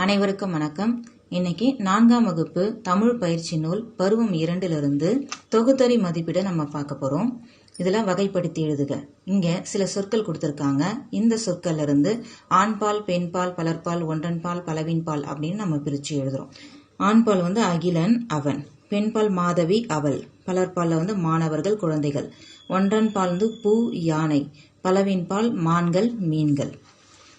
அனைவருக்கும் வணக்கம். இன்னைக்கு நான்காம் வகுப்பு தமிழ் பயிற்சி நூல் பருவம் இரண்டிலிருந்து தொகுத்தறி மதிப்பீடை நம்ம பார்க்க போறோம். இதுல வகைப்படுத்தி எழுதுக. இங்க சில சொற்கள் கொடுத்திருக்காங்க. இந்த சொற்கள்ல இருந்து ஆண்பால் பெண்பால் பலர்பால் ஒன்றன்பால் பலவின்பால் அப்படின்னு நம்ம பிரிச்சு எழுதுறோம். ஆண்பால் வந்து அகிலன் அவன். பெண்பால் மாதவி அவள். பலர்பால்ல வந்து மாணவர்கள் குழந்தைகள். ஒன்றன்பால் வந்து பூ யானை. பலவின்பால் மான்கள் மீன்கள்.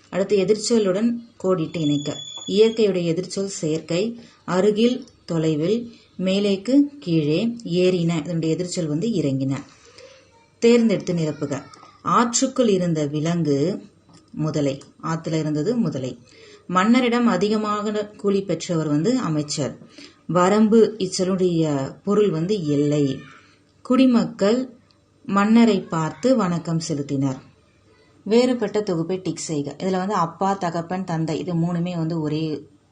அடுத்து எதிர்ச்சொல்லுடன் கோடிட்டு இணைக்க. இயற்கையுடைய எதிர்ச்சொல் செயற்கை அருகில் தொலைவில் மேலேக்கு கீழே ஏறின. இதனுடைய எதிர்ச்சொல் வந்து இறங்கின. தேர்ந்தெடுத்து நிரப்புக. ஆற்றுக்குள் இருந்த விலங்கு முதலை. ஆற்றுல இருந்தது முதலை. மன்னரிடம் அதிகமாக கூலி பெற்றவர் வந்து அமைச்சர். வரம்பு இச்சொல்லுடைய பொருள் வந்து எல்லை. குடிமக்கள் மன்னரை பார்த்து வணக்கம் செலுத்தினர். வேறுபட்ட தொகுப்பை டிக் செய்க. இதில் வந்து அப்பா தகப்பன் தந்தை இது மூணுமே வந்து ஒரே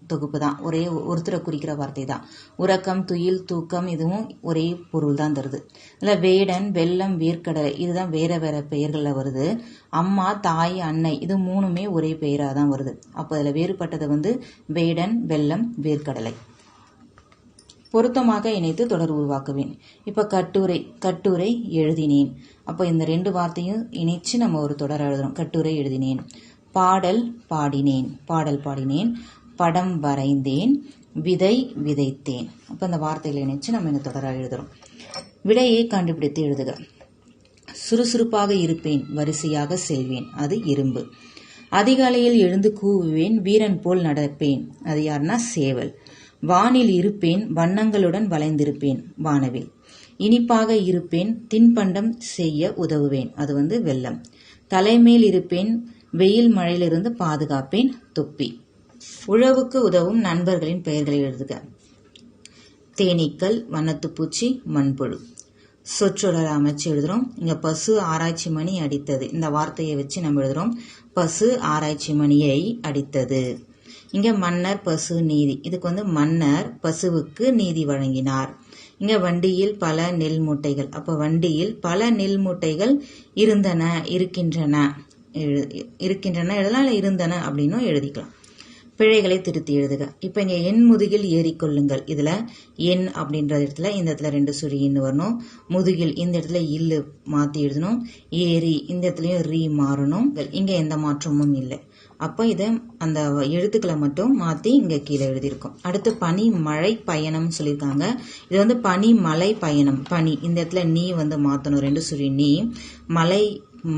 தொகுப்பு தான் ஒரே ஒருத்தரை குறிக்கிற வார்த்தை தான் உறக்கம் துயில் தூக்கம் இதுவும் ஒரே பொருள் தான் தருது. இதில் வேடன் வெள்ளம் வேர்க்கடலை இதுதான் வேற வேற பெயர்களில் வருது. அம்மா தாய் அன்னை இது மூணுமே ஒரே பெயராக தான் வருது. அப்போ அதில் வேறுபட்டது வந்து வேடன் வெள்ளம் வேர்க்கடலை. பொருத்தமாக இணைத்து தொடர் உருவாக்குவேன். இப்போ கட்டுரை கட்டுரை எழுதினேன். அப்போ இந்த ரெண்டு வார்த்தையும் இணைச்சு நம்ம ஒரு தொடர் எழுதுறோம். கட்டுரை எழுதினேன். பாடல் பாடினேன். பாடல் பாடினேன். படம் வரைந்தேன். விதை விதைத்தேன். அப்போ இந்த வார்த்தைகளை இணைச்சு நம்ம இந்த தொடராக எழுதுறோம். விடையை கண்டுபிடித்து எழுதுக. சுறுசுறுப்பாக இருப்பேன். வரிசையாக செல்வேன். அது இரும்பு. அதிகாலையில் எழுந்து கூவுவேன். வீரன் போல் நடப்பேன். அது யாருன்னா சேவல். வானில் இருப்பேன் வண்ணங்களுடன் வளைந்திருப்பேன் வானவில். இனிப்பாக இருப்பேன் தின்பண்டம் செய்ய உதவுவேன். அது வந்து வெள்ளம். தலைமேல் இருப்பேன் வெயில் மழையிலிருந்து பாதுகாப்பேன் தொப்பி. உழவுக்கு உதவும் நண்பர்களின் பெயர்களை எழுதுக. தேனீக்கள் வண்ணத்துப்பூச்சி மண்புழு. சொற்றொடர் அமைச்சு எழுதுறோம். இங்க பசு ஆராய்ச்சி மணி அடித்தது. இந்த வார்த்தையை வச்சு நம்ம எழுதுறோம். பசு ஆராய்ச்சி மணியை அடித்தது. இங்கே மன்னர் பசு நீதி. இதுக்கு வந்து மன்னர் பசுவுக்கு நீதி வழங்கினார். இங்கே வண்டியில் பல நெல் மூட்டைகள். அப்போ வண்டியில் பல நெல் மூட்டைகள் இருந்தன இருக்கின்றன. இருக்கின்றன எழுதலாம் இருந்தன அப்படின்னும் எழுதிக்கலாம். பிழைகளை திருத்தி எழுதுக. இப்போ இங்கே எண் முதுகில் ஏறிக்கொள்ளுங்கள். இதில் எண் அப்படின்ற இடத்துல இந்த இடத்துல ரெண்டு சுழின்னு வரணும். முதுகில் இந்த இடத்துல இல்லு மாற்றி எழுதணும். ஏரி இந்த இடத்துலையும் ரீ மாறணும். இங்கே எந்த மாற்றமும் இல்லை. அப்போ இதை அந்த எழுத்துக்களை மட்டும் மாற்றி இங்கே கீழே எழுதியிருக்கோம். அடுத்து பனி மழை பயணம் சொல்லியிருக்காங்க. இது வந்து பனி மலை பயணம். பனி. இந்த இடத்துல நீ வந்து மாற்றணும் ரெண்டு சுழி நீ. மலை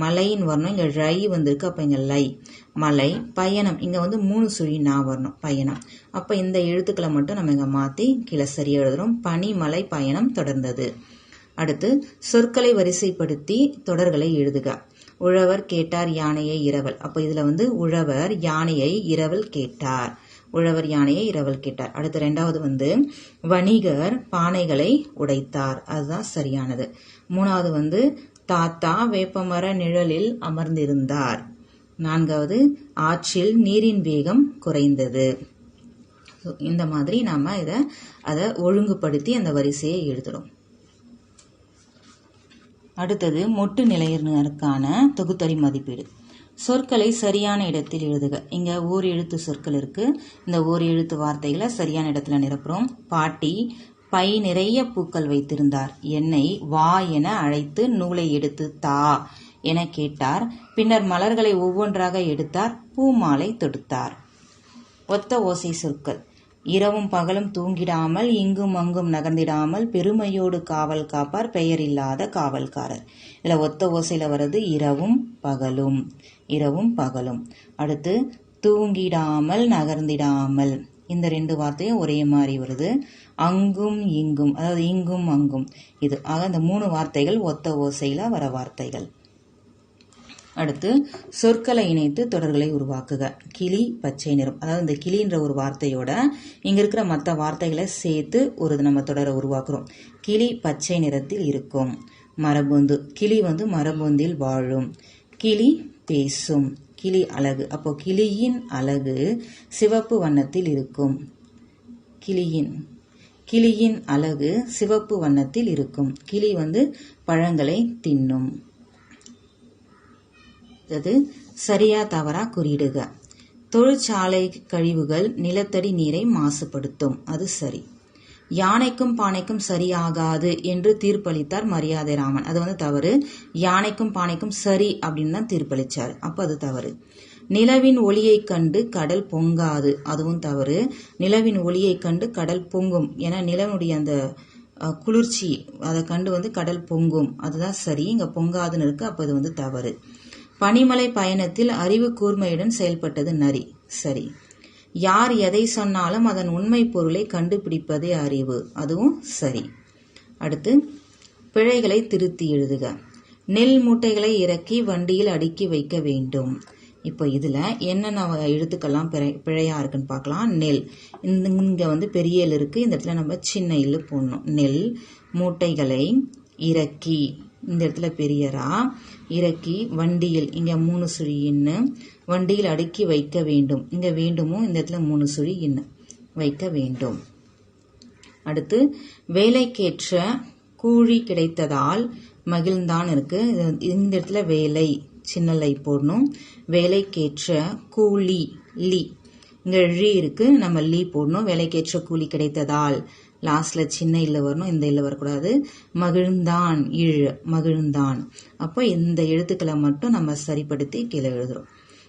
மலைன்னு வரணும். இங்கே ழை வந்திருக்கு. அப்போ இங்கே லை. மலை பயணம். இங்கே வந்து மூணு சுழி நான் வரணும் பயணம். அப்போ இந்த எழுத்துக்களை மட்டும் நம்ம இங்கே மாற்றி கீழே சரியாக எழுதுறோம். பனி மலை பயணம் தொடர்ந்தது. அடுத்து சொற்களை வரிசைப்படுத்தி தொடர்களை எழுதுக. உழவர் கேட்டார் யானையை இரவல். அப்போ இதில் வந்து உழவர் யானையை இரவல் கேட்டார். உழவர் யானையை இரவல் கேட்டார். அடுத்து ரெண்டாவது வந்து வணிகர் பானைகளை உடைத்தார். அதுதான் சரியானது. மூணாவது வந்து தாத்தா வேப்பமர நிழலில் அமர்ந்திருந்தார். நான்காவது ஆற்றில் நீரின் வேகம் குறைந்தது. இந்த மாதிரி நாம் இதை அதை ஒழுங்குபடுத்தி அந்த வரிசையை எழுதுறோம். அடுத்தது மொட்டு நிலையினருக்கான தொகுத்தறி மதிப்பீடு. சொற்களை சரியான இடத்தில் எழுதுக. இங்கே ஓர் எழுத்து சொற்கள் இருக்குது இந்த ஓர் எழுத்து வார்த்தைகளை சரியான இடத்துல நிரப்புகிறோம் பாட்டி பை நிறைய பூக்கள் வைத்திருந்தார். என்னை வா என அழைத்து நூலை எடுத்து தா. என கேட்டார். பின்னர் மலர்களை ஒவ்வொன்றாக எடுத்தார். பூமாலை தொடுத்தார். ஒத்த ஓசை சொற்கள். இரவும் பகலும் தூங்கிடாமல் இங்கும் அங்கும் நகர்ந்திடாமல் பெருமையோடு காவல் காப்பார் பெயர் இல்லாத காவல்காரர். இல்லை ஒத்த ஓசையில வர்றது இரவும் பகலும். இரவும் பகலும். அடுத்து தூங்கிடாமல் நகர்ந்திடாமல். இந்த ரெண்டு வார்த்தையும் ஒரே மாதிரி வருது. அங்கும் இங்கும். அதாவது இங்கும் அங்கும். இது ஆக இந்த மூணு வார்த்தைகள் ஒத்த ஓசையில வர வார்த்தைகள். அடுத்து சொற்களை இணைத்து தொடர்களை உருவாக்குக. கிளி பச்சை நிறம். அதாவது இந்த கிளின்ற ஒரு வார்த்தையோட இங்க இருக்கிற மற்ற வார்த்தைகளை சேர்த்து ஒரு நம்ம தொடரை உருவாக்குறோம். கிளி பச்சை நிறத்தில் இருக்கும். மரபொந்து. கிளி வந்து மரபொந்தில் வாழும். கிளி பேசும். கிளி அழகு. அப்போ கிளியின் அழகு சிவப்பு வண்ணத்தில் இருக்கும். கிளியின். கிளியின் அழகு சிவப்பு வண்ணத்தில் இருக்கும். கிளி வந்து பழங்களை தின்னும். அது சரியா தவறா குறியிடுக. தொழிற்சாலை கழிவுகள் நிலத்தடி நீரை மாசுபடுத்தும். அது சரி. யானைக்கும் பானைக்கும் சரியாகாது என்று தீர்ப்பளித்தார் மரியாதை ராமன். அது வந்து தவறு. யானைக்கும் பானைக்கும் சரி அப்படின்னு தான் தீர்ப்பளிச்சார். அப்போ அது தவறு. நிலவின் ஒளியை கண்டு கடல் பொங்காது. அதுவும் தவறு. நிலவின் ஒளியை கண்டு கடல் பொங்கும். ஏன்னா நிலனுடைய அந்த அஹ், குளிர்ச்சி அதை கண்டு வந்து கடல் பொங்கும். அதுதான் சரி. இங்கே பொங்காதுன்னு இருக்கு. அப்போ அது வந்து தவறு. பனிமலை பயணத்தில் அறிவு கூர்மையுடன் செயல்பட்டது நரி. சரி. யார் எதை சொன்னாலும் அதன் உண்மை பொருளை கண்டுபிடிப்பதே அறிவு. அதுவும் சரி. அடுத்து பிழைகளை திருத்தி எழுதுக. நெல் மூட்டைகளை இறக்கி வண்டியில் அடுக்கி வைக்க வேண்டும். இப்போ இதில் என்னென்ன எழுத்துக்கள்லாம் எழுத்துக்கெல்லாம் பிழை பிழையாக இருக்குன்னு பார்க்கலாம். நெல். இந்த இங்கே வந்து பெரிய எல் இருக்குது இந்த இடத்துல நம்ம சின்ன எள்ளு போடணும். நெல் மூட்டைகளை இறக்கி. இந்த இடத்துல பெரியரா. இறக்கி வண்டியில் இங்கே மூணு சுழி இன்னு வண்டியில் அடுக்கி வைக்க வேண்டும். இங்கே வேண்டுமோ இந்த இடத்துல மூணு சுழி இன்னு வைக்க வேண்டும். அடுத்து வேலைக்கேற்ற கூலி கிடைத்ததால் மகிழ்ந்தான் இருக்கு. இந்த இடத்துல வேலை சின்னலை போடணும். வேலைக்கேற்ற கூலி லி. இங்க ழி இருக்கு. நம்ம லீ போடணும். வேலைக்கேற்ற கூலி கிடைத்ததால் லாஸ்ட்ல சின்ன இல்ல வரணும் இந்த இல்ல வரக்கூடாது. மகிழ்ந்தான் இழ் மகிழ்ந்தான். அப்போ இந்த எழுத்துக்களை மட்டும் நம்ம சரிப்படுத்தி கீழே எழுதுறோம்.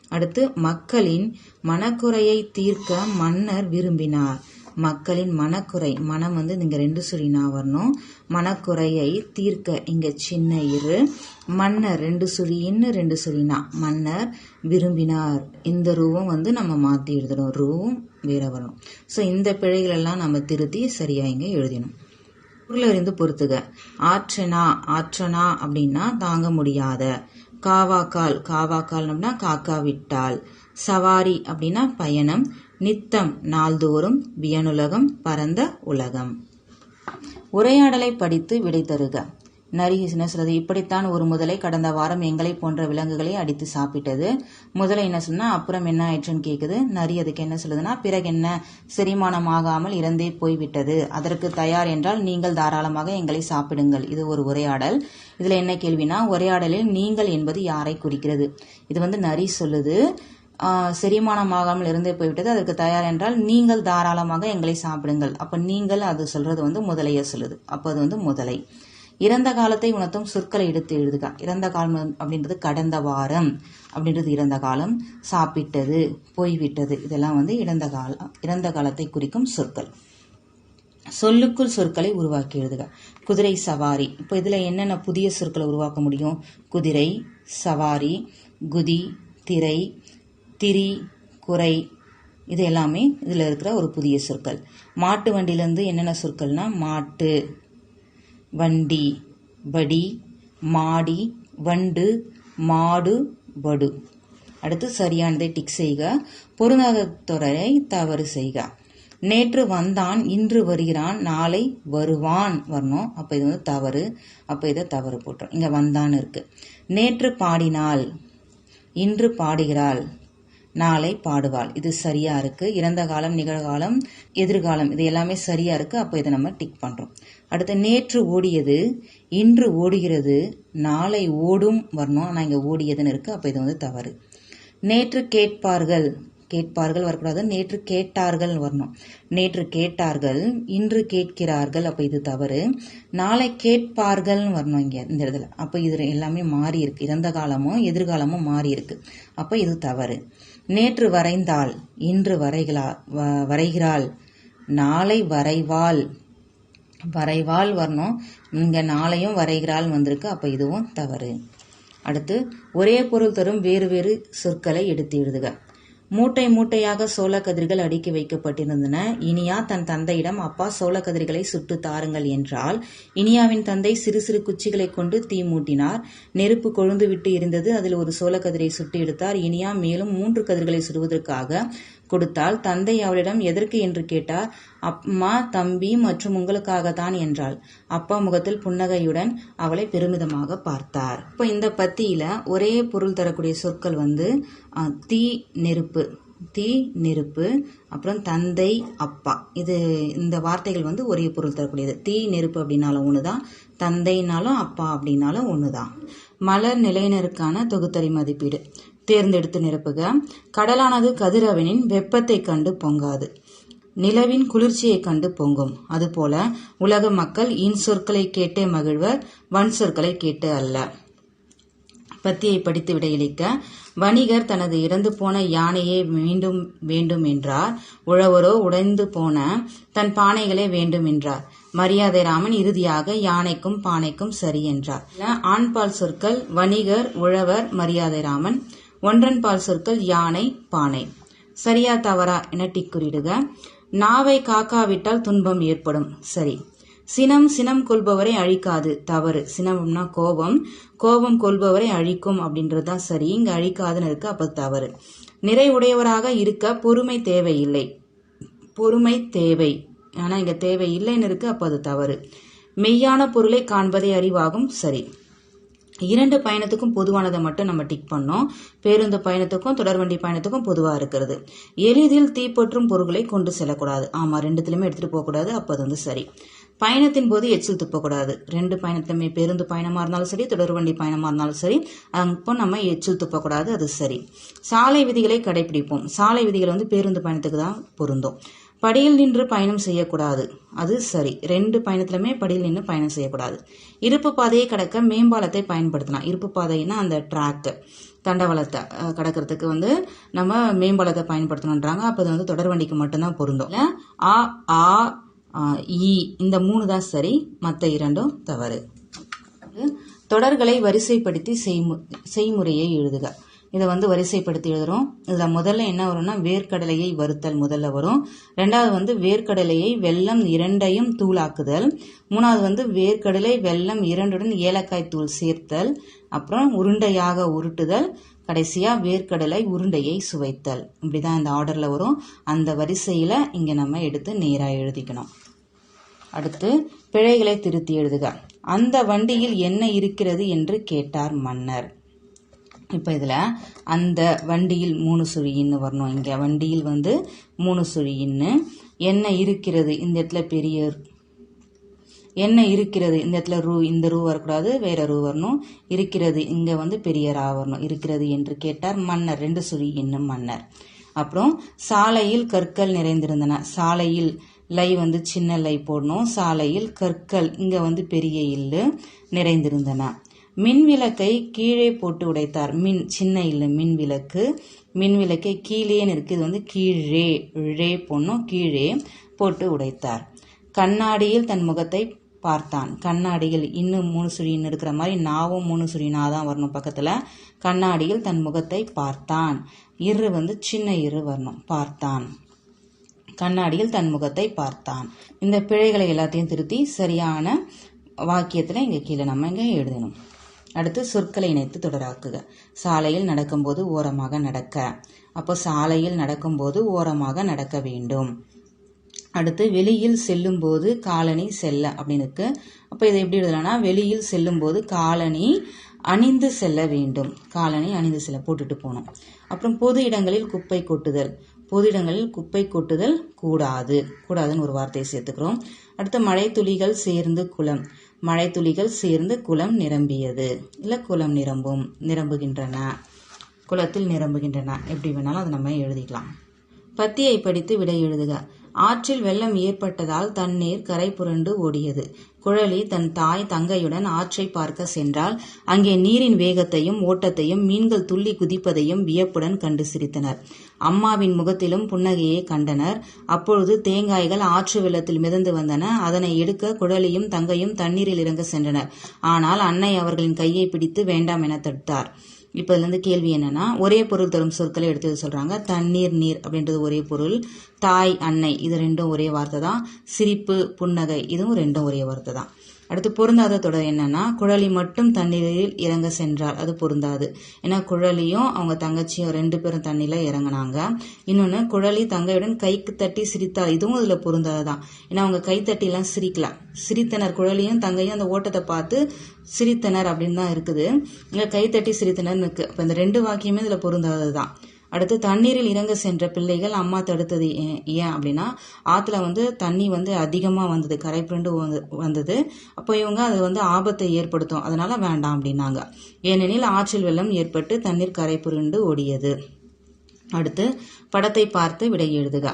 அடுத்து மக்களின் மனக்குறையை தீர்க்க மன்னர் விரும்பினார். மக்களின் மனக்குறை மனம் வந்து இங்க ரெண்டு சுழினா வரணும். மனக்குறையை தீர்க்க இங்க சின்ன இரு. மன்னர் ரெண்டு சுழின்னு ரெண்டு சுழினா மன்னர் விரும்பினார். இந்த ரூவும் வந்து நம்ம மாத்தி எழுதணும். ரூவும் வேற வரணும் ஸோ இந்த பிழைகள் எல்லாம் நம்ம திருத்தி சரியா இங்க எழுதினோம் இருந்து பொறுத்துக. ஆற்றனா ஆற்றனா அப்படின்னா தாங்க முடியாத. காவாக்கால் காவாக்கால் அப்படின்னா காக்கா விட்டால். சவாரி அப்படின்னா பயணம். நித்தம் நாள்தோறும் வியனுலகம் பரந்த உலகம். உரையாடலை படித்து விடை தருக. நரி என்ன சொல்றது இப்படித்தான் ஒரு முதலை கடந்த வாரம் எங்களை போன்ற விலங்குகளை அடித்து சாப்பிட்டது. முதலை என்ன சொன்னா அப்புறம் என்ன ஆயிற்றுன்னு கேட்குது நரி அதுக்கு என்ன சொல்லுதுன்னா பிறகு என்ன? செரிமானம் ஆகாமல் இறந்தே போய்விட்டது. அதற்கு தயார் என்றால் நீங்கள் தாராளமாக எங்களை சாப்பிடுங்கள். இது ஒரு உரையாடல். இதுல என்ன கேள்வினா உரையாடலில் நீங்கள் என்பது யாரை குறிக்கிறது? இது வந்து நரி சொல்லுது. செரிமானமாகாமல் இருந்தே போய்விட்டது. அதற்கு தயார் என்றால் நீங்கள் தாராளமாக எங்களை சாப்பிடுங்கள். அப்ப நீங்கள் அது சொல்றது வந்து முதலைய சொல்லுது. அப்ப அது வந்து முதலை. இறந்த காலத்தை உணர்த்தும் சொற்களை எடுத்து எழுதுக. இறந்த காலம் அப்படின்றது கடந்த வாரம் அப்படின்றது இறந்த காலம். சாப்பிட்டது போய்விட்டது. இதெல்லாம் வந்து இறந்த காலம் இறந்த காலத்தை குறிக்கும் சொற்கள். சொல்லுக்குள் சொற்களை உருவாக்கி எழுதுக. குதிரை சவாரி. இப்போ இதில் என்னென்ன புதிய சொற்களை உருவாக்க முடியும்? குதிரை சவாரி குதி திரை திரி குறை இது எல்லாமே இதில் இருக்கிற ஒரு புதிய சொற்கள். மாட்டு வண்டியிலேருந்து என்னென்ன சொற்கள்னா மாட்டு வண்டி வடி மாடி வண்டு மாடு வடு. அடுத்து சரியானதை டிக் செய்க. பொருந்தாத தொடரை தவறு செய்க. நேற்று வந்தான் இன்று வருகிறான் நாளை வருவான் வரணும். அப்போ இது வந்து தவறு. அப்போ இதை தவறு போட்டோம். இங்கே வந்தான் இருக்கு. நேற்று பாடினாள் இன்று பாடுகிறாள். நாளை பாடுவாள். இது சரியா இருக்கு? இறந்த காலம் நிகழ்காலம் எதிர்காலம் இது எல்லாமே சரியா இருக்கு? அப்போ இதை நம்ம டிக் பண்றோம். அடுத்து நேற்று ஓடியது இன்று ஓடுகிறது நாளை ஓடும் வரணும். ஆனால் இங்கே ஓடியதுன்னு இருக்கு. அப்போ இது வந்து தவறு. நேற்று கேட்பார்கள் கேட்பார்கள் வரக்கூடாது. நேற்று கேட்டார்கள் வரணும். நேற்று கேட்டார்கள் இன்று கேட்கிறார்கள். அப்போ இது தவறு. நாளை கேட்பார்கள் வரணும் இங்கே இந்த இடத்துல. அப்போ இது எல்லாமே மாறி இருக்கு. இறந்த காலமும் எதிர்காலமும் மாறி இருக்கு. அப்போ இது தவறு. நேற்று வரைந்தாள் இன்று வரைகளா வ- வரைகிறாள். நாளை வரைவாள். வரைவாள் வரணும். இங்கே நாளையும் வரைகிறாள் வந்திருக்கு. அப்போ இதுவும் தவறு. அடுத்து ஒரே பொருள் தரும் வேறு வேறு சொற்களை எடுத்து எழுதுக. மூட்டை மூட்டையாக சோளக்கதிர்கள் அடுக்கி வைக்கப்பட்டிருந்தன. இனியா தன் தந்தையிடம் அப்பா சோளக்கதிர்களை சுட்டு தாருங்கள் என்றால் இனியாவின் தந்தை சிறு சிறு குச்சிகளை கொண்டு தீ மூட்டினார். நெருப்பு கொழுந்து விட்டு அதில் ஒரு சோளக்கதிரை சுட்டு எடுத்தார். இனியா மேலும் மூன்று கதிர்களை சுடுவதற்காக கொடுத்தால் தந்தை அவளிடம் எதற்கு? என்று கேட்டார். அம்மா தம்பி மற்றும் உங்களுக்காகத்தான் என்றாள். அப்பா முகத்தில் புன்னகையுடன் அவளை பெருமிதமாக பார்த்தார். இப்போ இந்த பத்தியில ஒரே பொருள் தரக்கூடிய சொற்கள் வந்து தீ நெருப்பு. தீ நெருப்பு அப்புறம் தந்தை அப்பா. இது இந்த வார்த்தைகள் வந்து ஒரே பொருள் தரக்கூடியது. தீ நெருப்பு அப்படின்னாலும் தான் தந்தைனாலும் அப்பா அப்படின்னாலும் ஒன்று தான் மலர் நிலையினருக்கான தொகுத்தறி மதிப்பீடு. தேர்ந்தெடுத்து நிரப்புக. கடலானது கதிரவனின் வெப்பத்தை கண்டு பொங்காது. நிலவின் குளிர்ச்சியைக் கண்டு பொங்கும். அதுபோல உலக மக்கள் இன் சொற்களை கேட்டே மகிழ்வர் வன் சொற்களை கேட்டு அல்ல. பத்தியை படித்து விடையளிக்க வணிகர் தனது இறந்து போன யானையை மீண்டும் வேண்டும் என்றார். உழவரோ உடைந்து போன தன் பானைகளை வேண்டும் என்றார். மரியாதை ராமன் இறுதியாக யானைக்கும் பானைக்கும் சரி என்றார். ஆண்பால் சொற்கள் வணிகர் உழவர் மரியாதை ராமன். ஒன்றன் பால் சொற்கள் யானை பானை. சரியா தவறா என டிக் குறியிடுக நாவை காக்காவிட்டால் துன்பம் ஏற்படும். சரி. சினம் சினம் கொள்பவரை அழிக்காது. தவறு. சினம்னா கோபம். கோபம் கொள்பவரை அழிக்கும் அப்படின்றது தான் சரி. இங்க அழிக்காதுன்னு இருக்கு அப்ப தவறு. நிறைவுடையவராக இருக்க பொறுமை தேவையில்லை. பொறுமை தேவை. ஆனா இங்க தேவை இல்லைன்னு இருக்கு அப்ப அது தவறு. மெய்யான பொருளை காண்பதை அறிவாகும் சரி. இரண்டு பயணத்துக்கும் பொதுவானதை மட்டும் நம்ம டிக் பண்ணோம். பேருந்து பயணத்துக்கும் தொடர்வண்டி பயணத்துக்கும் பொதுவாக இருக்கிறது. எளிதில் தீப்பற்றும் பொருட்களை கொண்டு செல்லக்கூடாது. ஆமாம் ரெண்டுத்துலையுமே எடுத்துகிட்டு போகக்கூடாது. அப்போ அது வந்து சரி. பயணத்தின் போது எச்சில் துப்பக்கூடாது. ரெண்டு பயணத்துலையுமே பேருந்து பயணமாக இருந்தாலும் சரி தொடர்வண்டி பயணமாக இருந்தாலும் சரி அப்போ நம்ம எச்சில் துப்பக்கூடாது அது சரி. சாலை விதிகளை கடைபிடிப்போம் சாலை விதிகள் வந்து பேருந்து பயணத்துக்கு தான் பொருந்தும். படியில் நின்று பயணம் செய்யக்கூடாது அது சரி. ரெண்டு பயணத்திலுமே படியில் நின்று பயணம் செய்யக்கூடாது. இருப்பு பாதையை கடக்க மேம்பாலத்தை பயன்படுத்தலாம். இருப்பு பாதைன்னா அந்த ட்ராக்கு தண்டவாளத்தை கடக்கிறதுக்கு வந்து நம்ம மேம்பாலத்தை பயன்படுத்தணுன்றாங்க அப்போ அது வந்து தொடர்வண்டிக்கு மட்டும்தான் பொருந்தும். ஆ ஆ, ஈ இந்த மூணு தான் சரி மற்ற இரண்டும் தவறு. தொடர்களை வரிசைப்படுத்தி செய்மு செய்முறையை எழுதுக. இதை வந்து வரிசைப்படுத்தி எழுதுறோம். இதில் முதல்ல என்ன வரும்னா வேர்க்கடலையை வறுத்தல் முதல்ல வரும். ரெண்டாவது வந்து வேர்க்கடலையை வெல்லம் இரண்டையும் தூளாக்குதல். மூணாவது வந்து வேர்க்கடலை வெல்லம் இரண்டுடன் ஏலக்காய் தூள் சேர்த்தல். அப்புறம் உருண்டையாக உருட்டுதல். கடைசியாக வேர்க்கடலை உருண்டையை சுவைத்தல். இப்படிதான் இந்த ஆர்டரில் வரும். அந்த வரிசையில் இங்கே நம்ம எடுத்து நேராக எழுதிக்கணும். அடுத்து பிழைகளை திருத்தி எழுதுக. அந்த வண்டியில் என்ன இருக்கிறது என்று கேட்டார் மன்னர். இப்போ இதில் அந்த வண்டியில் மூணு சுழியின்னு வரணும். இங்கே வண்டியில் வந்து மூணு சுழியின்னு. என்ன இருக்கிறது? இந்த இடத்துல பெரிய என்ன இருக்கிறது? இந்த இடத்துல ரூ இந்த ரூ வரக்கூடாது வேற ரூ வரணும். இருக்கிறது இங்கே வந்து பெரிய ரா வரணும். இருக்கிறது என்று கேட்டார் மன்னர். ரெண்டு சுழி இன்னும் மன்னர். அப்புறம் சாலையில் கற்கள் நிறைந்திருந்தன. சாலையில் லை வந்து சின்ன லை போடணும். சாலையில் கற்கள் இங்கே வந்து பெரிய இல்லு நிறைந்திருந்தன. மின் விளக்கை கீழே போட்டு உடைத்தார். மின் சின்ன இல்லு மின் விளக்கு. மின் விளக்கை கீழேன்னு இருக்கு இது வந்து கீழே ழே போடணும். கீழே போட்டு உடைத்தார். கண்ணாடியில் தன் முகத்தை பார்த்தான். கண்ணாடியில் இன்னும் மூணு சுழின்னு இருக்கிற மாதிரி நாவும் மூணு சுழினா தான் வரணும் பக்கத்தில். கண்ணாடியில் தன் முகத்தை பார்த்தான். இரு வந்து சின்ன இரு வரணும். பார்த்தான். கண்ணாடியில் தன் முகத்தை பார்த்தான். இந்த பிழைகளை எல்லாத்தையும் திருத்தி சரியான வாக்கியத்தில் இங்கே கீழே நம்ம இங்கே எழுதணும். அடுத்து சொற்களை இணைத்து தொடராக்குக. சாலையில் நடக்கும்போது ஓரமாக நடக்க. அப்போ சாலையில் நடக்கும்போது ஓரமாக நடக்க வேண்டும். அடுத்து வெளியில் செல்லும்போது காலணி செல்ல அப்படின்னுக்கு. அப்போ இதை எப்படி எழுதலாம்னா வெளியில் செல்லும்போது காலனி அணிந்து செல்ல வேண்டும். காலனி அணிந்து செல்ல போட்டுட்டு போகணும். அப்புறம் பொது இடங்களில் குப்பை கொட்டுதல். பொது இடங்களில் குப்பை கொட்டுதல் கூடாது. கூடாதுன்னு ஒரு வார்த்தையை சேர்த்துக்கிறோம். அடுத்து மழை துளிகள் சேர்ந்து குளம். மழை துளிகள் சேர்ந்து குளம் நிரம்பியது. இல்லை குளம் நிரம்பும் நிரம்புகின்றன. குளத்தில் நிரம்புகின்றன. எப்படி வேணாலும் அதை நம்ம எழுதிக்கலாம். பத்தியை படித்து விடை எழுதுக. ஆற்றில் வெள்ளம் ஏற்பட்டதால் தண்ணீர் கரை புரண்டு ஓடியது. குழலி தன் தாய் தங்கையுடன் ஆற்றை பார்க்க சென்றால் அங்கே நீரின் வேகத்தையும் ஓட்டத்தையும் மீன்கள் துள்ளி குதிப்பதையும் வியப்புடன் கண்டு சிரித்தனர். அம்மாவின் முகத்திலும் புன்னகையை கண்டனர். அப்பொழுது தேங்காய்கள் ஆற்று வெள்ளத்தில் மிதந்து வந்தன. அதனை எடுக்க குழலியும் தங்கையும் தண்ணீரில் இறங்க சென்றனர். ஆனால் அன்னை அவர்களின் கையை பிடித்து வேண்டாம் என தடுத்தார். இப்போ கேள்வி என்னன்னா ஒரே பொருள் தரும் சொற்களை எடுத்து சொல்றாங்க. தண்ணீர் நீர் அப்படின்றது ஒரே பொருள். தாய் அன்னை இது ரெண்டும் ஒரே வார்த்தை தான் சிரிப்பு புன்னகை இதுவும் ரெண்டும் ஒரே வார்த்தை தான் அடுத்து பொருந்தாத தொடர் என்னன்னா குழலி மட்டும் தண்ணீரில் இறங்க சென்றார் அது பொருந்தாது. ஏன்னா குழலியும் அவங்க தங்கச்சியும் ரெண்டு பேரும் தண்ணியில இறங்குனாங்க. இன்னொன்னு குழலி தங்கையுடன் கைக்கு தட்டி சிரித்தார் இதுவும் இதுல பொருந்தாதுதான். ஏன்னா அவங்க கைத்தட்டிலாம் எல்லாம் சிரிக்கல. சிரித்தனர் குழலியும் தங்கையும் அந்த ஓட்டத்தை பார்த்து சிரித்தனர் அப்படின்னு தான் இருக்குது. இங்க கைத்தட்டி தட்டி சிரித்தனர்னு இருக்கு. அப்ப இந்த ரெண்டு வாக்கியமே இதுல பொருந்தாததுதான். அடுத்து தண்ணீரில் இறங்க சென்ற பிள்ளைகள் அம்மா தடுத்தது ஏன் ஏன் அப்படின்னா ஆற்றுல வந்து தண்ணி வந்து அதிகமாக வந்தது கரை புரண்டு வந்தது. அப்போ இவங்க அது வந்து ஆபத்தை ஏற்படுத்தும். அதனால வேண்டாம் அப்படின்னாங்க. ஏனெனில் ஆற்றில் வெள்ளம் ஏற்பட்டு தண்ணீர் கரை புரண்டு ஓடியது. அடுத்து படத்தை பார்த்து விடை எழுதுக.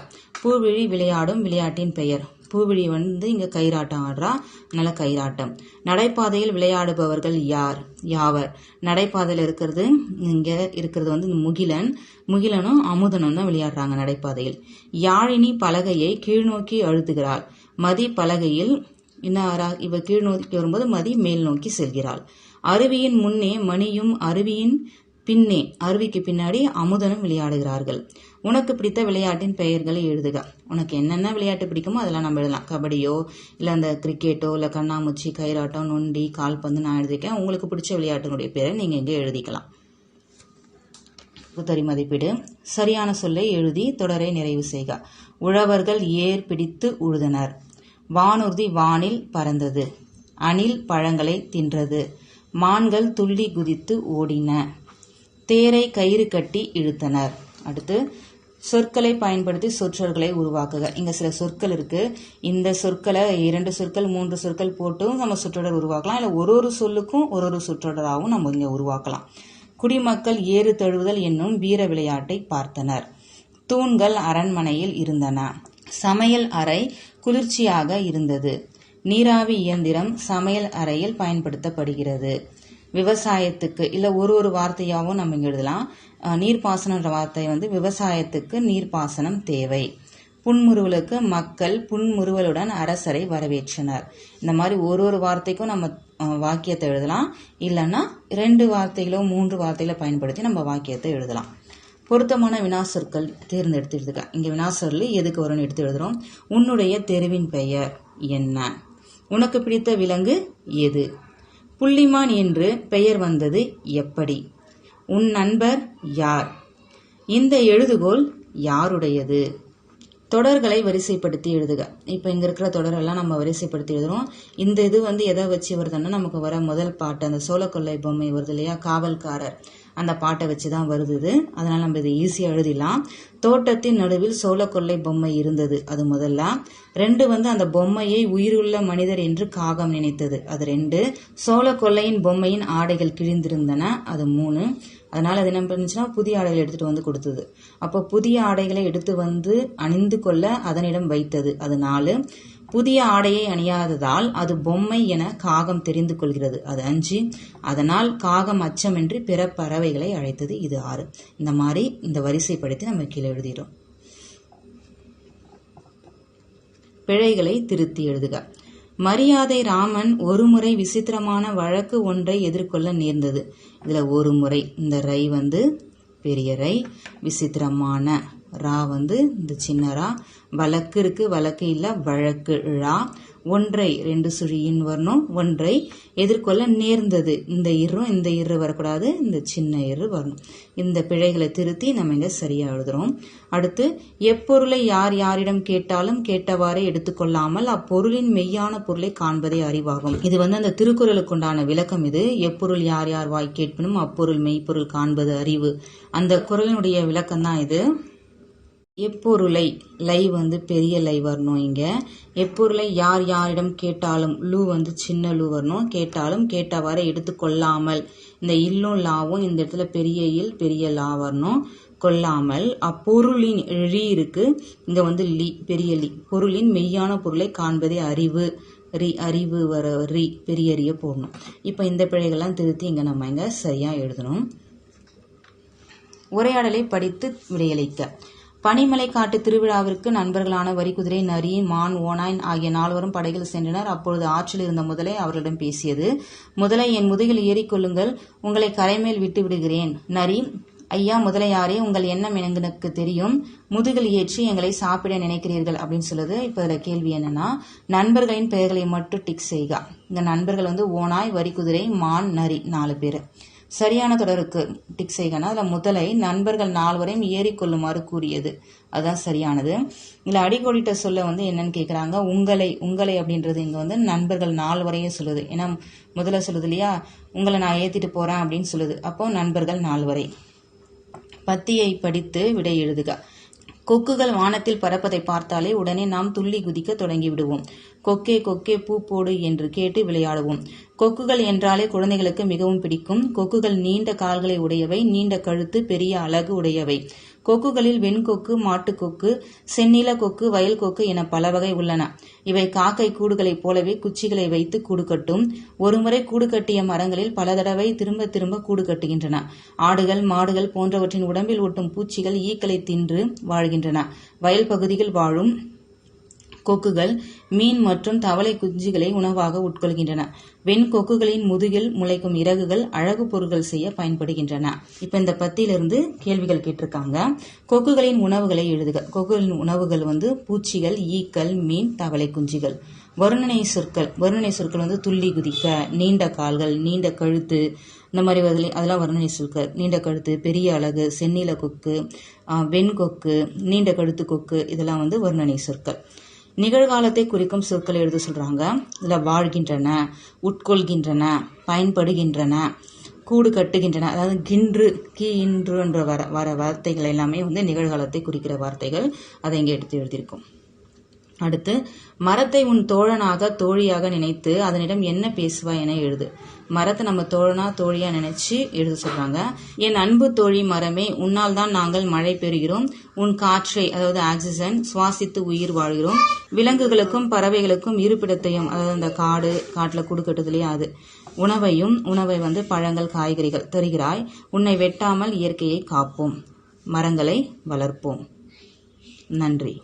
பூவிழி விளையாடும் விளையாட்டின் பெயர். பூவிழி வந்து இங்க கயிறாட்டம் ஆடுறா. நல்ல கயிறாட்டம். நடைபாதையில் விளையாடுபவர்கள் யார்? யாவர்? நடைபாதையில் இருக்கிறது இங்க இருக்கிறது வந்து முகிலன். முகிலனும் அமுதனும் தான் விளையாடுறாங்க நடைபாதையில். யாழினி பலகையை கீழ்நோக்கி அழுத்துகிறாள். மதி பலகையில் என்ன ஆறா? இவ கீழ் நோக்கி வரும்போது மதி மேல் நோக்கி செல்கிறாள். அருவியின் முன்னே மணியும் அருவியின் பின்னே அருவிக்கு பின்னாடி அமுதனும் விளையாடுகிறார்கள். உனக்கு பிடித்த விளையாட்டின் பெயர்களை எழுதுக. உனக்கு என்னென்ன விளையாட்டு பிடிக்குமோ அதெல்லாம் நம்ம எழுதலாம். கபடியோ இல்லை அந்த கிரிக்கெட்டோ இல்லை கண்ணாமூச்சி கயிறாட்டம் நொண்டி கால்பந்து நான் எழுதியிருக்கேன் உங்களுக்கு பிடிச்ச விளையாட்டினுடைய பேரை நீங்கள் இங்கே எழுதிக்கலாம். புத்தரி மதிப்பீடு. சரியான சொல்லை எழுதி தொடரை நிறைவு செய்க. உழவர்கள் ஏர் பிடித்து உழுதனர். வானூர்தி வானில் பறந்தது. அணில் பழங்களை தின்றது. மான்கள் துள்ளி குதித்து ஓடின. தேரை கயிறு கட்டி இழுத்தனர். அடுத்து சொற்களை பயன்படுத்தி சொற்றொர்களை உருவாக்குக. இங்க சில சொற்கள் இருக்கு. இந்த சொற்களை இரண்டு சொற்கள் மூன்று சொற்கள் போட்டும் நம்ம சொற்றொடர் உருவாக்கலாம். இல்ல ஒரு ஒரு சொல்லுக்கும் ஒரு ஒரு சொற்றொடராகவும் நம்ம இங்க உருவாக்கலாம். குடிமக்கள் ஏறு தழுவுதல் என்னும் வீர விளையாட்டை பார்த்தனர். தூண்கள் அரண்மனையில் இருந்தன. சமையல் அறை குளிர்ச்சியாக இருந்தது. நீராவி இயந்திரம் சமையல் அறையில் பயன்படுத்தப்படுகிறது. விவசாயத்துக்கு இல்லை ஒரு ஒரு வார்த்தையாகவும் நம்ம இங்கே எழுதலாம். நீர்ப்பாசனன்ற வார்த்தை வந்து விவசாயத்துக்கு நீர்ப்பாசனம் தேவை. புன்முறுவலுக்கு மக்கள் புன்முறுவலுடன் அரசரை வரவேற்றனர். இந்த மாதிரி ஒரு ஒரு வார்த்தைக்கும் நம்ம வாக்கியத்தை எழுதலாம். இல்லைன்னா ரெண்டு வார்த்தைகளோ மூன்று வார்த்தைகளை பயன்படுத்தி நம்ம வாக்கியத்தை எழுதலாம். பொருத்தமான வினாசொற்கள் தேர்ந்தெடுத்து எழுதுக. இங்கே வினாசொல்லு எதுக்கு வரும்னு எடுத்து எழுதுறோம். உன்னுடைய தெருவின் பெயர் என்ன? உனக்கு பிடித்த விலங்கு எது? புள்ளிமான் என்று பெயர் வந்தது எப்படி? உன் நண்பர் யார்? இந்த எழுதுகோல் யாருடையது? தொடர்களை வரிசைப்படுத்தி எழுதுக. இப்போ இங்கே இருக்கிற தொடரெல்லாம் நம்ம வரிசைப்படுத்தி எழுதுறோம். இந்த இது வந்து எதை வச்சு வருதுன்னா நமக்கு வர முதல் பாட்டு அந்த சோளக்கொல்லை பொம்மை வருது இல்லையா? காவல்காரர். அந்த பாட்டை வச்சு தான் வருது இது நம்ம இதை ஈஸியாக எழுதிடலாம். தோட்டத்தின் நடுவில் சோளக்கொல்லை பொம்மை இருந்தது அது முதல்ல. ரெண்டு வந்து அந்த பொம்மையை உயிருள்ள மனிதர் என்று காகம் நினைத்தது. அது ரெண்டு சோளக்கொல்லையின் பொம்மையின் ஆடைகள் கிழிந்திருந்தன அது மூணு. அதனால் அது என்ன பண்ணுச்சுன்னா புதிய ஆடைகளை எடுத்துகிட்டு வந்து கொடுத்தது. அப்போ புதிய ஆடைகளை எடுத்து வந்து அணிந்து கொள்ள அதனிடம் வைத்தது அது நாலு. புதிய ஆடையை அணியாததால் அது பொம்மை என காகம் தெரிந்து கொள்கிறது. அது அஞ்சு அதனால் காகம் அச்சமின்றி பிற பறவைகளை அழைத்தது இது ஆறு. இந்த மாதிரி இந்த வரிசைப்படுத்தி நம்ம கீழே எழுதிடும் பிழைகளை திருத்தி எழுதுக. மரியாதை ராமன் ஒரு முறை விசித்திரமான வழக்கு ஒன்றை எதிர்கொள்ள நேர்ந்தது. இதுல ஒரு முறை. இந்த ரை வந்து பெரிய ரை விசித்திரமான ரா வந்து இந்த சின்ன ரா. வழக்கு இருக்கு வழக்கு இல்லை வழக்கு ழா ஒன்றை ரெண்டு சுழியின் வரணும் ஒன்றை எதிர்கொள்ள நேர்ந்தது. இந்த இரும் இந்த இரு வரக்கூடாது இந்த சின்ன இரு வரணும். இந்த பிழைகளை திருத்தி நம்ம இங்கே சரியாக எழுதுறோம். அடுத்து எப்பொருளை யார் யாரிடம் கேட்டாலும் கேட்டவாறே எடுத்துக்கொள்ளாமல் அப்பொருளின் மெய்யான பொருளை காண்பதே அறிவாகும். இது வந்து அந்த திருக்குறளுக்கு உண்டான விளக்கம் இது. எப்பொருள் யார் யார் வாய் கேட்பினும் அப்பொருள் மெய்ப்பொருள் காண்பது அறிவு. அந்த குறளினுடைய விளக்கம் தான் இது. எப்பொருளை லை வந்து பெரிய லை வரணும் இங்கே. எப்பொருளை யார் யாரிடம் கேட்டாலும் லூ வந்து சின்ன லூ வரணும். கேட்டாலும் கேட்டவாறு எடுத்துக்கொள்ளாமல் இந்த இல்லும் லாவும் இந்த இடத்துல பெரிய இல் பெரிய லா வரணும். கொள்ளாமல். அப்பொருளின் ழி இருக்கு. இங்க வந்து லி பெரிய லி. பொருளின் மெய்யான பொருளை காண்பதே அறிவு. ரி அறிவு வர ரி பெரிய ரிய போடணும். இப்போ இந்த பிழைகள்லாம் திருத்தி இங்கே நம்ம இங்கே சரியாக எழுதணும். உரையாடலை படித்து விடையளிக்க. பனிமலை காட்டு திருவிழாவிற்கு நண்பர்களான வரிக்குதிரை நரி மான் ஓனாயின் ஆகிய நால்வரும் படகில் சென்றனர். அப்பொழுது ஆற்றில் இருந்த முதலை அவர்களிடம் பேசியது முதலை என் முதுகில் ஏறிக்கொள்ளுங்கள் உங்களை கரைமேல் விட்டு விடுகிறேன். நரி ஐயா முதலையாரே உங்கள் எண்ணம் எனக்கு தெரியும். முதுகில் ஏற்றி எங்களை சாப்பிட நினைக்கிறீர்கள் அப்படின்னு சொல்லுது. இப்போ இதில் கேள்வி என்னன்னா நண்பர்களின் பெயர்களை மட்டும் டிக் செய்க. இந்த நண்பர்கள் வந்து ஓனாய் வரிக்குதிரை மான் நரி நாலு பேர். சரியான தொடருக்கு டிக் செய்கனா அதில் முதலை நண்பர்கள் நால்வரையும் ஏறிக்கொள்ளுமாறு கூறியது. அதுதான் சரியானது. இதில் அடிக்கோடிட்ட சொல்ல வந்து என்னன்னு கேட்குறாங்க உங்களை உங்களை அப்படின்றது இங்கே வந்து நண்பர்கள் நால்வரையும் சொல்லுது. ஏன்னா முதல்ல சொல்லுது இல்லையா? உங்களை நான் ஏற்றிட்டு போகிறேன் அப்படின்னு சொல்லுது. அப்போ நண்பர்கள் நால்வரை. பத்தியை படித்து விடை எழுதுக. கொக்குகள் வானத்தில் பறப்பதை பார்த்தாலே உடனே நாம் துள்ளி குதிக்க தொடங்கி விடுவோம். கொக்கே கொக்கே பூ போடு என்று கேட்டு விளையாடுவோம். கொக்குகள் என்றாலே குழந்தைகளுக்கு மிகவும் பிடிக்கும். கொக்குகள் நீண்ட கால்களை உடையவை நீண்ட கழுத்து பெரிய அழகு உடையவை. கொக்குகளில் வெண்கொக்கு மாட்டுக்கொக்கு செந்நில கொக்கு வயல் கொக்கு என பல வகை உள்ளன. இவை காக்கை கூடுகளைப் போலவே குச்சிகளை வைத்து கூடு கட்டும். ஒருமுறை கூடு கட்டிய மரங்களில் பல தடவை திரும்ப திரும்ப கூடு கட்டுகின்றன. ஆடுகள் மாடுகள் போன்றவற்றின் உடம்பில் ஒட்டும் பூச்சிகள் ஈக்களை தின்று வாழ்கின்றன. வயல் பகுதியில் வாழும் கொக்குகள் மீன் மற்றும் தவளை குஞ்சுகளை உணவாக உட்கொள்கின்றன. வெண் கொக்குகளின் முதுகில் முளைக்கும் இறகுகள் அழகு பொருட்கள் செய்ய பயன்படுகின்றன. இப்ப இந்த பத்தியிலிருந்து கேள்விகள் கேட்டிருக்காங்க. கொக்குகளின் உணவுகளை எழுதுக. கொக்குகளின் உணவுகள் வந்து பூச்சிகள் ஈக்கள் மீன் தவளை குஞ்சுகள். வருணனை சொற்கள். வருணனை சொற்கள் வந்து துள்ளி குதிக்க நீண்ட கால்கள் நீண்ட கழுத்து இந்த மாதிரி அதெல்லாம் வருணனை சொற்கள். நீண்ட கழுத்து பெரிய அழகு செந்நில கொக்கு வெண்கொக்கு நீண்ட கழுத்து கொக்கு இதெல்லாம் வந்து வர்ணனை சொற்கள். நிகழ்காலத்தை குறிக்கும் சொற்களை எழுத சொல்றாங்க. இதில் வாழ்கின்றன உட்கொள்கின்றன பயன்படுகின்றன கூடு கட்டுகின்றன அதாவது கின்று கி இன்று என்ற வர வர வார்த்தைகள் எல்லாமே வந்து நிகழ்காலத்தை குறிக்கிற வார்த்தைகள். அதை இங்கே எடுத்து எழுதியிருக்கோம். அடுத்து மரத்தை உன் தோழனாக தோழியாக நினைத்து அதனிடம் என்ன பேசுவாய் என எழுது. மரத்தை நம்ம தோழனா தோழியா நினைச்சு எழுத சொல்றாங்க. என் அன்பு தோழி மரமே உன்னால் தான் நாங்கள் மழை பெறுகிறோம். உன் காற்றை அதாவது ஆக்சிஜன் சுவாசித்து உயிர் வாழ்கிறோம். விலங்குகளுக்கும் பறவைகளுக்கும் இருப்பிடத்தையும் அதாவது அந்த காடு காட்டுல கூடு இல்லையா அது. உணவையும் உணவை வந்து பழங்கள் காய்கறிகள் தருகிறாய். உன்னை வெட்டாமல் இயற்கையை காப்போம். மரங்களை வளர்ப்போம். நன்றி.